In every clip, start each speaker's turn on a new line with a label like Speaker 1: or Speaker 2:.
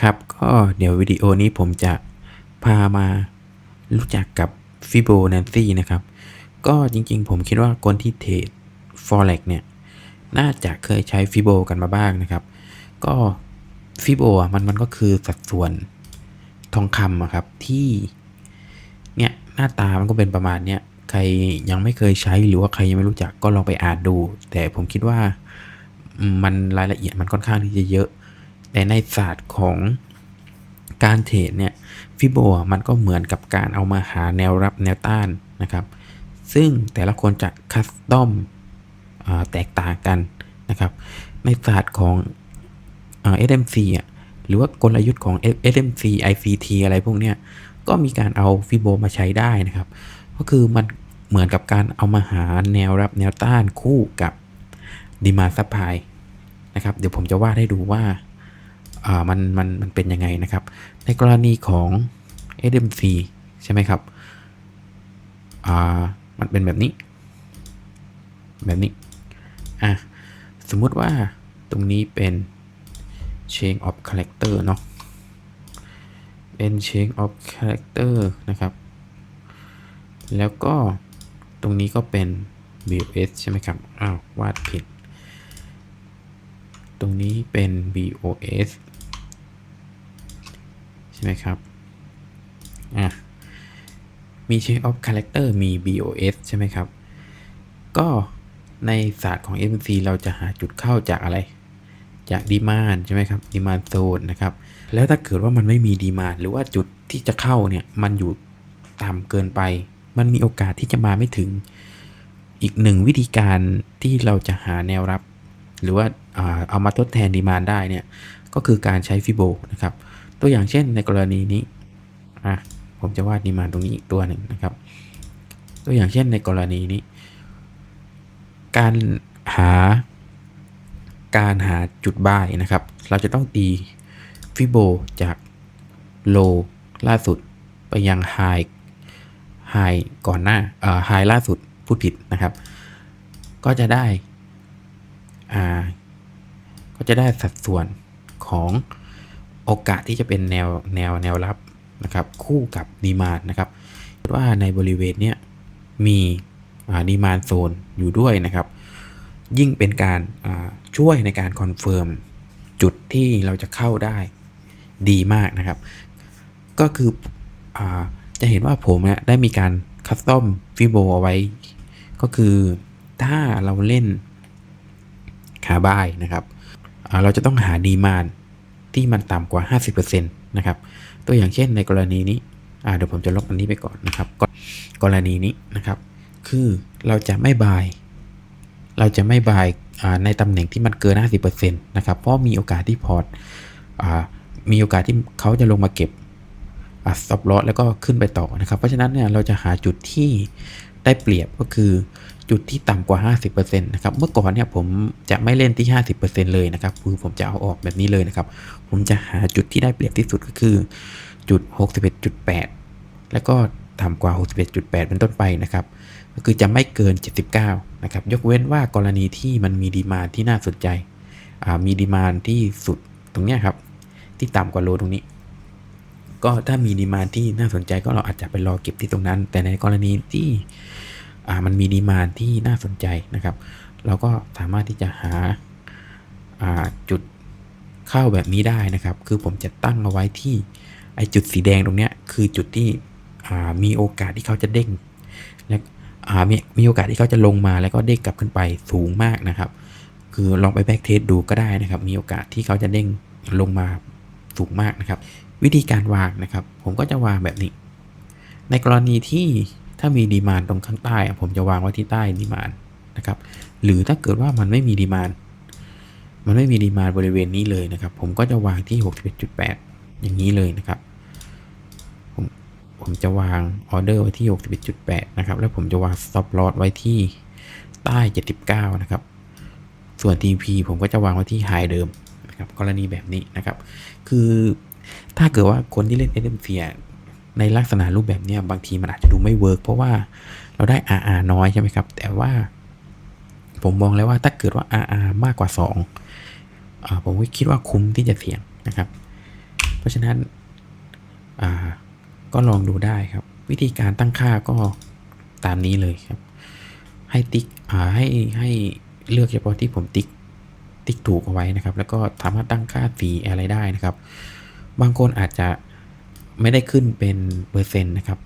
Speaker 1: ครับก็เดี๋ยววิดีโอนี้ผมจะพามารู้จักกับ Fibonacci นะครับ ก็จริงๆ ผมคิดว่าคนที่เทรด Forex เนี่ย น่าจะเคยใช้ Fibo กันมาบ้างนะครับ ก็ Fibo อะมันมันก็คือสัดส่วนทองคำอะครับที่เนี่ยหน้าตามันก็เป็นประมาณเนี้ยใครยังไม่เคยใช้หรือว่าใครยังไม่รู้จักก็ลองไปอ่านดู แต่ผมคิดว่ามันรายละเอียดมันค่อนข้างที่จะเยอะ แต่ในศาสตร์ของการเทรดเนี่ยฟิโบมันก็เหมือนกับการเอามาหาแนวรับแนวต้านนะครับ ซึ่งแต่ละคนจะคัสตอมแตกต่างกันนะครับ ในศาสตร์ของเอ่อ SMC อะหรือว่ากลยุทธ์ของ SMC ICT อะไรพวกเนี้ยก็มีการเอาฟิโบมาใช้ได้นะครับ ก็คือมันเหมือนกับการเอามาหาแนวรับแนวต้านคู่กับดีมาซัพพลายนะครับ เดี๋ยวผมจะวาดให้ดูว่า มันมันมันเป็นยังไงนะครับ ในกรณีของ SMC ใช่ไหมครับมันเป็นแบบนี้ แบบนี้อะสมมุติว่าตรงนี้เป็น chain of character เนาะเป็น chain of character นะครับ แล้วก็ตรงนี้ก็เป็น BOS ใช่ไหมครับ อ้าว วาดผิด ตรงนี้เป็น BOS ใช่ไหมครับ อะ มี Chain of Character มี BOS ใช่ไหมครับ ก็ในศาสตร์ของ MC เราจะหาจุดเข้าจากอะไร จากดีมานใช่ไหมครับดีมานโซนนะครับ แล้วถ้าเกิดว่ามันไม่มีดีมานหรือว่าจุดที่จะเข้าเนี่ย มันอยู่ต่ำเกินไป มันมีโอกาสที่จะมาไม่ถึง อีกหนึ่งวิธีการที่เราจะหาแนวรับ หรือว่าเอามาทดแทนดีมานได้เนี่ย ก็คือการใช้ฟิโบนะครับ ตัวอย่างเช่นในกรณีนี้อะผมจะวาดดีมานตรงนี้อีกตัวหนึ่งนะครับ ตัวอย่างเช่นในกรณีนี้ การหาการหาจุดบ้ายนะครับ เราจะต้องตีฟิโบจากโลล่าสุดไปยังไฮไฮก่อนหน้าเอ่อไฮล่าสุดพูดผิดนะครับ ก็จะได้อ่าก็จะได้สัดส่วนของ โอกาสที่จะเป็นแนวแนวแนวรับนะครับคู่กับดีมานนะครับว่าในบริเวณเนี้ยมีดีมานโซนอยู่ด้วยนะครับ ยิ่งเป็นการช่วยในการคอนเฟิร์มจุดที่เราจะเข้าได้ดีมากนะครับ ก็คืออจะเห็นว่าผมเนี่ยได้มีการคัสตอมฟิโบเอาไว้ ก็คือถ้าเราเล่นขาบายนะครับ เราจะต้องหาดีมาน ที่มันต่ำกว่า 50%นะครับ ตัวอย่างเช่นในกรณีนี้เดี๋ยวผมจะลบอันนี้ไปก่อนนะครับกกรณีนี้นะครับ คือเราจะไม่บาย เราจะไม่บายในตำแหน่งที่มันเกิน 50%นะครับ เพราะมีโอกาสที่พอร์ตมีโอกาสที่เขาจะลงมาเก็บสต็อปลอสแล้วก็ขึ้นไปต่อนะครับ เพราะฉะนั้นเนี่ยเราจะหาจุดที่ได้เปรียบก็คือ จุดที่ต่ำกว่า 50%นะครับ เมื่อก่อนเนี่ยผมจะไม่เล่นที่ 50%เลยนะครับ คือผมจะเอาออกแบบนี้เลยนะครับ ผมจะหาจุดที่ได้เปรียบที่สุดก็คือจุด 61.8 แล้วก็ต่ำกว่า 61.8 เป็นต้นไปนะครับ ก็คือจะไม่เกิน 79 นะครับ ยกเว้นว่ากรณีที่มันมีดีมาที่น่าสนใจอ่ามีดีมาที่สุดตรงเนี้ยครับ ที่ต่ำกว่าโลตรงนี้ ก็ถ้ามีดีมาที่น่าสนใจก็เราอาจจะไปรอเก็บที่ตรงนั้น แต่ในกรณีที่ มันมีดีมานที่น่าสนใจนะครับ เราก็สามารถที่จะหาาจุดเข้าแบบนี้ได้นะครับ คือผมจะตั้งเอาไว้ที่ไอจุดสีแดงตรงเนี้ยคือจุดที่มีโอกาสที่เขาจะเด้งและมีมีโอกาสที่เขาจะลงมาแล้วก็เด้งกลับขึ้นไปสูงมากนะครับ คือลองไปแบ็กเทสดูก็ได้นะครับ มีโอกาสที่เขาจะเด้งลงมาสูงมากนะครับ วิธีการวางนะครับ ผมก็จะวางแบบนี้ ในกรณีที่ ถ้ามีดีมานตรงข้างใต้ ผมจะวางไว้ที่ใต้ดีมานนะครับ หรือถ้าเกิดว่ามันไม่มีดีมานมันไม่มีดีมานบริเวณนี้เลยนะครับ ผมก็จะวางที่ 61.8 อย่างนี้เลยนะครับ ผมผมจะวางออเดอร์ไว้ที่ 61.8 นะครับ แล้วผมจะวาง stop loss ไว้ที่ใต้ 79 นะครับ ส่วน TP ผมก็จะวางไว้ที่ high เดิมนะครับ กรณีแบบนี้นะครับ คือถ้าเกิดว่าคนที่เล่น SMC ในลักษณะรูปแบบนี้บางทีมันอาจจะดูไม่เวิร์กเพราะว่าเราได้ RR น้อยใช่ไหมครับ แต่ว่า ผมมองแล้วว่าถ้าเกิดว่า RR มากกว่า2อผมก็คิดว่าคุ้มที่จะเสี่ยงนะครับ เพราะฉะนั้นก็ลองดูได้ครับ วิธีการตั้งค่าก็ตามนี้เลยครับ ให้ติ๊กให้ให้เลือกเฉพาะที่ผมติ๊กติ๊กถูกเอาไว้นะครับ แล้วก็สามารถตั้งค่าสีอะไรได้นะครับ บางคนอาจจะ ไม่ได้ขึ้นเป็นเปอร์เซ็นต์นะครับ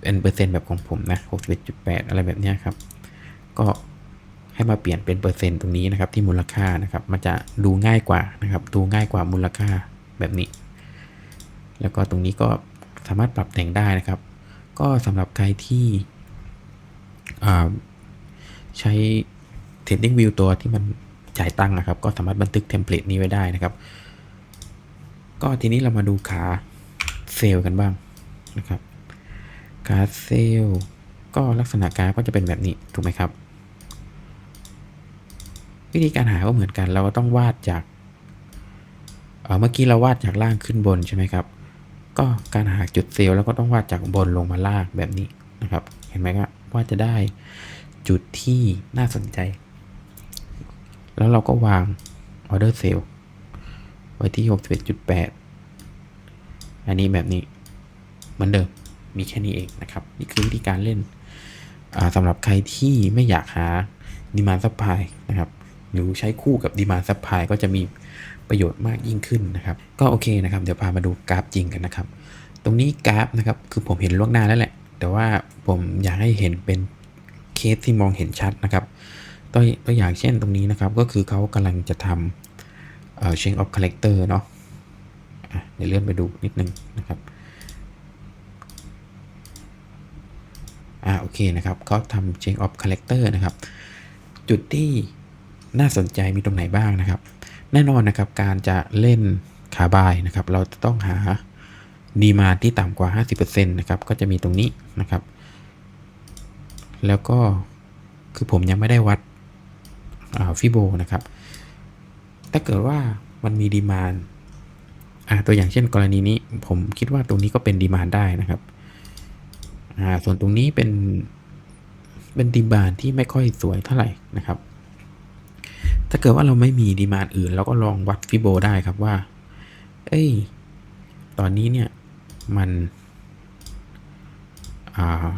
Speaker 1: เป็นเปอร์เซ็นต์แบบของผมนะ61.8 อะไรแบบนี้ครับ ก็ให้มาเปลี่ยนเป็นเปอร์เซ็นต์ตรงนี้นะครับ ที่มูลค่านะครับ มันจะดูง่ายกว่านะครับ ดูง่ายกว่ามูลค่าแบบนี้ แล้วก็ตรงนี้ก็สามารถปรับแต่งได้นะครับ ก็สำหรับใครที่ใช้ Trading View ตัวที่มันจ่ายตังค์นะครับ ก็สามารถบันทึกเทมเพลตนี้ไว้ได้นะครับ ก็ทีนี้เรามาดูขา เซลล์กันบ้างนะครับขาเซลล์ก็ลักษณะการก็จะเป็นแบบนี้ถูกไหมครับ วิธีการหาก็เหมือนกัน เราก็ต้องวาดจากเเมื่อกี้เราวาดจากล่างขึ้นบนใช่ไหมครับ ก็การหาจุดเซลล์แล้วก็ต้องวาดจากบนลงมาล่างแบบนี้นะครับ เห็นไหมครับว่าจะได้จุดที่น่าสนใจ แล้วเราก็วางออเดอร์เซลล์ไว้ที่ 61.8 อันนี้แบบนี้เหมือนเดิมมีแค่นี้เองนะครับ นี่คือวิธีการเล่นสำหรับใครที่ไม่อยากหาดีมาซัพพายนะครับหรือใช้คู่กับดีมาซัพพายก็จะมีประโยชน์มากยิ่งขึ้นนะครับ ก็โอเคนะครับ เดี๋ยวพามาดูกราฟจริงกันนะครับ ตรงนี้กราฟนะครับคือผมเห็นล่วงหน้าแล้วแหละ แต่ว่าผมอยากให้เห็นเป็นเคสที่มองเห็นชัดนะครับตัวตัวอย่างเช่นตรงนี้นะครับก็คือเขากำลังจะทำเอ่อ chain of character เนาะ เดี๋ยวเลื่อนไปดูนิดนึงนะครับอ่าโอเคนะครับเขาทำ chain of character นะครับ จุดที่น่าสนใจมีตรงไหนบ้างนะครับ แน่นอนนะครับการจะเล่นขาบายนะครับ เราจะต้องหาดีมาที่ต่ำกว่า 50%นะครับ ก็จะมีตรงนี้นะครับ แล้วก็คือผมยังไม่ได้วัดฟิโบนะครับ ถ้าเกิดว่ามันมีดีมานอ่า ตัวอย่างเช่นกรณีนี้ผมคิดว่าตรงนี้ก็เป็นดีมานได้นะครับอ่าส่วนตรงนี้เป็นเป็นดีมานที่ไม่ค่อยสวยเท่าไหร่นะครับ ถ้าเกิดว่าเราไม่มีดีมานอื่น เราก็ลองวัดฟิโบได้ครับว่า เอ้ย ตอนนี้เนี่ยมันอ่า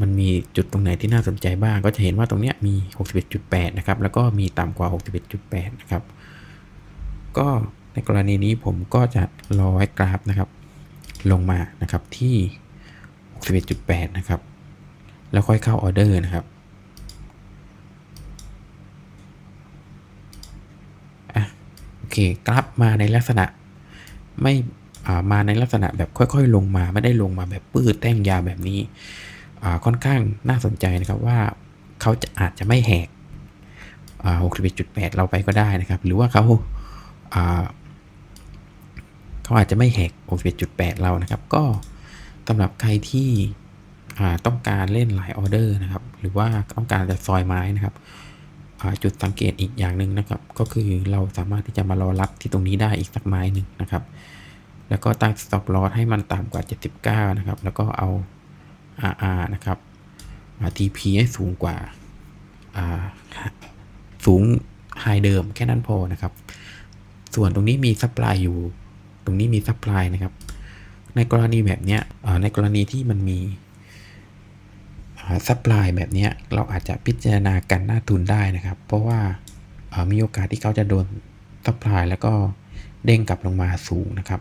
Speaker 1: มันมีจุดตรงไหนที่น่าสนใจบ้าง ก็จะเห็นว่าตรงเนี้ยมี 61.8 นะครับ แล้วก็มีต่ำกว่า 61.8 นะครับ ก็ ในกรณีนี้ผมก็จะรอให้กราฟนะครับ ลงมานะครับที่ 61.8 นะครับ แล้วค่อยเข้าออเดอร์นะครับโอเคกราฟมาในลักษณะไม่มาในลักษณะแบบค่อยๆ ลงมาไม่ได้ลงมาแบบปื้ดแต้งยาวแบบนี้ค่อนข้างน่าสนใจนะครับว่าเขาจะอาจจะไม่แหก61.8 เราไปก็ได้นะครับ หรือว่าเขา เขาอาจจะไม่แหก61.8 เรานะครับ ก็สำหรับใครที่ต้องการเล่นหลายออเดอร์นะครับ หรือว่าต้องการจะซอยไม้นะครับจุดสังเกตอีกอย่างหนึ่งนะครับ ก็คือเราสามารถที่จะมารอรับที่ตรงนี้ได้อีกสักไม้หนึ่งนะครับ แล้วก็ตั้ง stop loss ให้มันต่ำกว่า 79 นะครับ แล้วก็เอา RR นะครับ TP ให้สูงกว่าสูงไฮเดิมแค่นั้นพอนะครับ ส่วนตรงนี้มีซัพพลายอยู่ ตรงนี้มีซัพพลายนะครับ ในกรณีแบบนี้ในกรณีที่มันมีซัพพลายแบบนี้เราอาจจะพิจารณากันหน้าทุนได้นะครับ เพราะว่ามีโอกาสที่เขาจะโดนซัพพลายแล้วก็เด้งกลับลงมาสูงนะครับ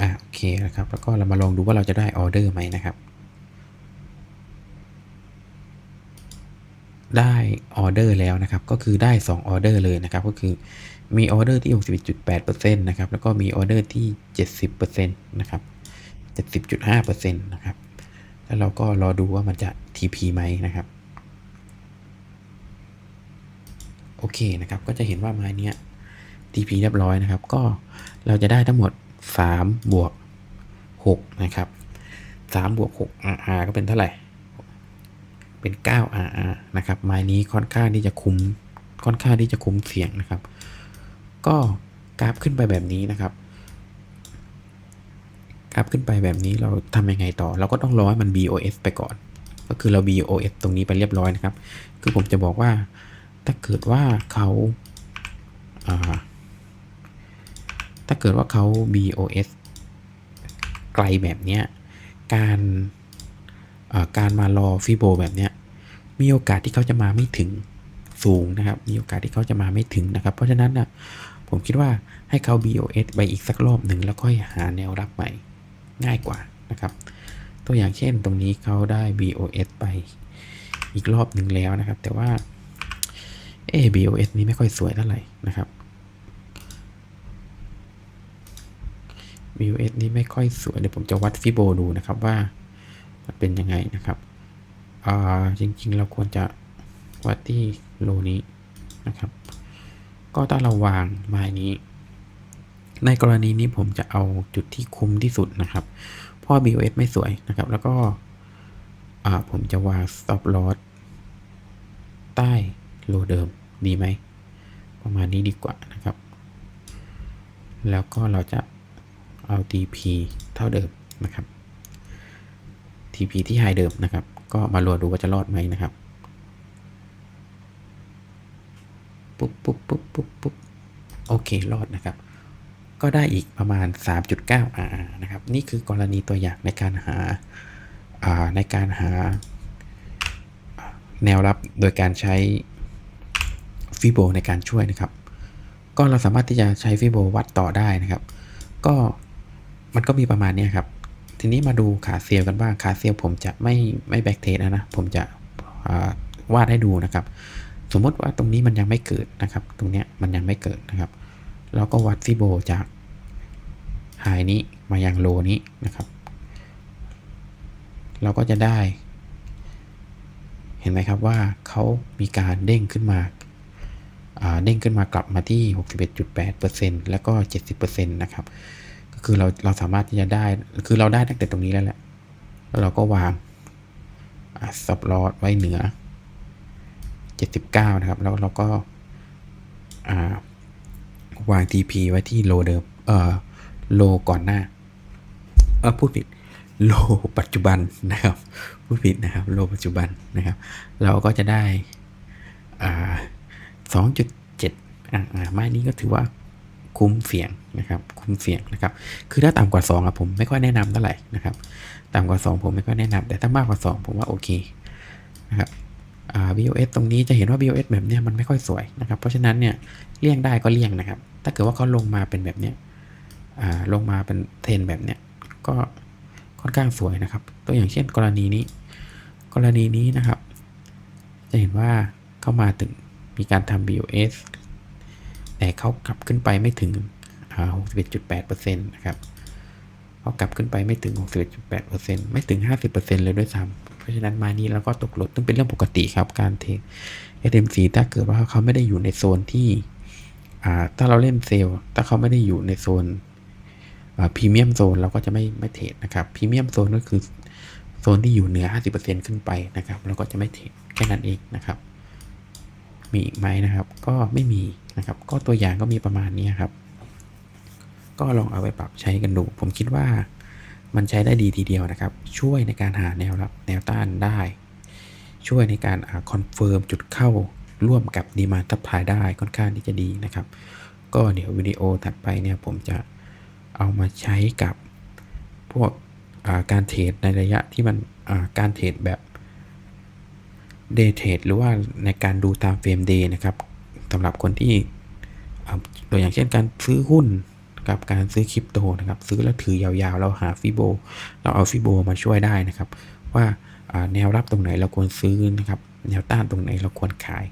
Speaker 1: อ่าโอเคนะครับแล้วก็เรามาลองดูว่าเราจะได้ออเดอร์ไหมนะครับ ได้ออเดอร์แล้วนะครับ ก็คือได้2ออเดอร์เลยนะครับ ก็คือ มีออเดอร์ที่ 61.8%นะครับ แล้วก็มีออเดอร์ที่ 70%นะครับ 70.5%นะครับ แล้วเราก็รอดูว่ามันจะ TP ไหมนะครับ โอเคนะครับ ก็จะเห็นว่าไม้นี้ TP เรียบร้อยนะครับ ก็เราจะได้ทั้งหมด 3 บวก 6 นะครับ 3 บวก 6 RR ก็เป็นเท่าไหร่ เป็น 9 RR นะครับ ไม้นี้ค่อนข้างที่จะคุ้ม ค่อนข้างที่จะคุ้มเสียงนะครับ ก็กราฟขึ้นไปแบบนี้นะครับกราฟขึ้นไปแบบนี้เราทำยังไงต่อ เราก็ต้องรอให้มัน BOS ไปก่อน ก็คือเรา BOS ตรงนี้ไปเรียบร้อยนะครับ คือผมจะบอกว่าถ้าเกิดว่าเขาถ้าเกิดว่าเขา BOS ไกลแบบเนี้ยการการมารอฟิโบแบบเนี้ยมีโอกาสที่เขาจะมาไม่ถึงสูงนะครับ มีโอกาสที่เขาจะมาไม่ถึงนะครับ เพราะฉะนั้นนะ ผมคิดว่าให้เขา BOS ไปอีกสักรอบหนึ่งแล้วค่อยหาแนวรับใหม่ง่ายกว่านะครับ ตัวอย่างเช่นตรงนี้เขาได้ BOS ไปอีกรอบหนึ่งแล้วนะครับ แต่ว่าเอ BOS นี้ไม่ค่อยสวยเท่าไหร่นะครับ BOS นี้ไม่ค่อยสวยเดี๋ยวผมจะวัดฟิโบดูนะครับว่ามันเป็นยังไงนะครับอ่าจริงๆเราควรจะวัดที่โลนี้นะครับ ก็ถ้าเราวางไม้นี้ ในกรณีนี้ผมจะเอาจุดที่คุ้มที่สุดนะครับเพราะ BOS ไม่สวยนะครับ แล้วก็ผมจะวาง stop loss ใต้โลเดิมดีไหม ประมาณนี้ดีกว่านะครับ แล้วก็เราจะเอา TP เท่าเดิมนะครับ TP ที่ไฮเดิมนะครับ ก็มารวดูว่าจะรอดไหมนะครับ ปุ๊บปุ๊บปุ๊บปุ๊บปุ๊บโอเครอดนะครับ ก็ได้อีกประมาณ 3.9 RR นะครับ นี่คือกรณีตัวอย่างในการหาาในการหาแนวรับโดยการใช้ฟิโบในการช่วยนะครับ ก็เราสามารถที่จะใช้ฟิโบวัดต่อได้นะครับ ก็มันก็มีประมาณนี้ครับ ทีนี้มาดูขาเซลล์กันบ้าง ขาเซลล์ผมจะไม่ไม่แบกเทสนะนะ ผมจะาวาดให้ดูนะครับ สมมติว่าตรงนี้มันยังไม่เกิดนะครับ ตรงเนี้ยมันยังไม่เกิดนะครับ เราก็วัดฟิโบจากไฮนี้มายังโลนี้นะครับ เราก็จะได้ เห็นไหมครับว่าเขามีการเด้งขึ้นมาเด้งขึ้นมากลับมาที่ 61.8%แล้วก็ 70%นะครับ ก็คือเราเราสามารถที่จะได้ คือเราได้ตั้งแต่ตรงนี้แล้วแหละ แล้วเราก็วางซับลอดไว้เหนือ 79 นะครับ แล้วเราก็อ่าวาง TP ไว้ที่โลเดิมเอ่อโลก่อนหน้าเออพูดผิดโลปัจจุบันนะครับพูดผิดนะครับโลปัจจุบันนะครับ เราก็จะได้อ่า2.7อ่าอ่าไม้นี้ก็ถือว่าคุ้มเสี่ยงนะครับ คุ้มเสี่ยงนะครับ คือถ้าต่ำกว่า2อะผมไม่ค่อยแนะนำเท่าไหร่นะครับ ต่ำกว่า 2 ผมไม่ค่อยแนะนำแต่ถ้ามากกว่า 2 ผมว่าโอเคนะครับ BOS ตรงนี้จะเห็นว่า BOS แบบนี้มันไม่ค่อยสวยนะครับ เพราะฉะนั้นเนี่ยเลี่ยงได้ก็เลี่ยงนะครับ ถ้าเกิดว่าเขาลงมาเป็นแบบนี้ลงมาเป็นเทรนแบบเนี้ยก็ค่อนข้างสวยนะครับ ตัวอย่างเช่นกรณีนี้ กรณีนี้นะครับ จะเห็นว่าเข้ามาถึงมีการทำ BOS แต่เขากลับขึ้นไปไม่ถึงอ่า61.8%นะครับเขากลับขึ้นไปไม่ถึง 61.8%ไม่ถึง 50%เลยด้วยซ้ำ เพราะฉะนั้นมานี้เราก็ตกหลดซึ่งเป็นเรื่องปกติครับการเทรด SMC ถ้าเกิดว่าเขาไม่ได้อยู่ในโซนที่ถ้าเราเล่นเซลล์ถ้าเขาไม่ได้อยู่ในโซนพรีเมียมโซนเราก็จะไม่ไม่เทรดนะครับพรีเมียมโซนก็คือโซนที่อยู่เหนือ 50%ขึ้นไปนะครับเราก็จะไม่เทรดแค่นั้นเองนะครับ มีอีกไหมนะครับ ก็ไม่มีนะครับ ก็ตัวอย่างก็มีประมาณนี้ครับ ก็ลองเอาไปปรับใช้กันดู ผมคิดว่า มันใช้ได้ดีทีเดียวนะครับ ช่วยในการหาแนวรับแนวต้านได้ ช่วยในการคอนเฟิร์มจุดเข้าร่วมกับดีมาทับพายได้ค่อนข้างที่จะดีนะครับ ก็เดี๋ยววิดีโอถัดไปเนี่ยผมจะเอามาใช้กับพวกการเทรดในระยะที่มันการเทรดแบบเดย์เทรดหรือว่าในการดูตามเฟรมเดย์นะครับสำหรับคนที่ตัวอย่างเช่นการซื้อหุ้น กับการซื้อคริปโตนะครับ ซื้อแล้วถือยาวๆ เราหาฟิโบ เราเอาฟิโบมาช่วยได้นะครับ ว่าแนวรับตรงไหนเราควรซื้อนะครับ แนวต้านตรงไหนเราควรขาย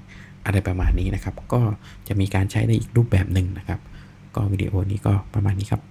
Speaker 1: อะไรประมาณนี้นะครับ ก็จะมีการใช้ได้อีกรูปแบบหนึ่งนะครับ ก็วิดีโอนี้ก็ประมาณนี้ครับ